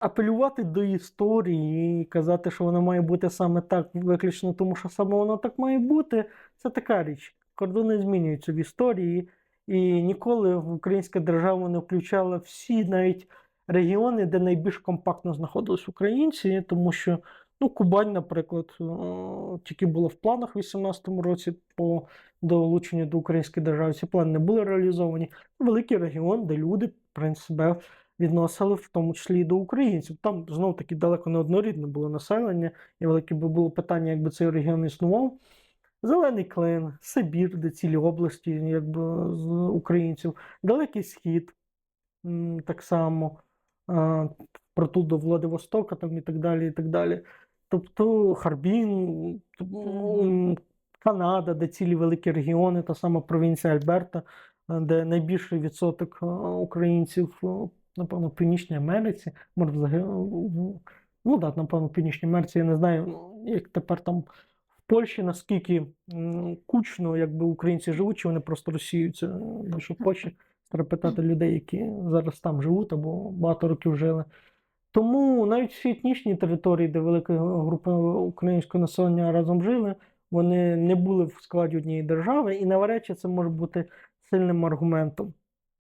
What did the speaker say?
апелювати до історії і казати, що вона має бути саме так, виключно тому, що саме воно так має бути, це така річ. Кордони змінюються в історії, і ніколи українська держава не включала всі навіть регіони, де найбільш компактно знаходились українці, тому що ну, Кубань, наприклад, тільки було в планах в 18-му році по долученню до української держави. Ці плани не були реалізовані. Великий регіон, де люди, в принципі, себе відносили в тому числі і до українців. Там знов таки далеко не однорідне було населення, і велике би було питання, якби цей регіон існував. Зелений клин, Сибір, де цілі області, якби з українців, Далекий Схід так само, притул до Владивостока там і так далі. і так далі. Тобто Харбін, Канада, де цілі великі регіони, та сама провінція Альберта, де найбільший відсоток українців, напевно, в Північній Америці, може взагалі, ну так, напевно, в Північній Америці, я не знаю, як тепер там в Польщі, наскільки кучно, якби українці живуть, чи вони просто розсіюються. Бо що в Польщі треба питати людей, які зараз там живуть або багато років жили. Тому навіть всі етнічні території, де велика група українського населення разом жили, вони не були в складі однієї держави, і навряд чи це може бути сильним аргументом.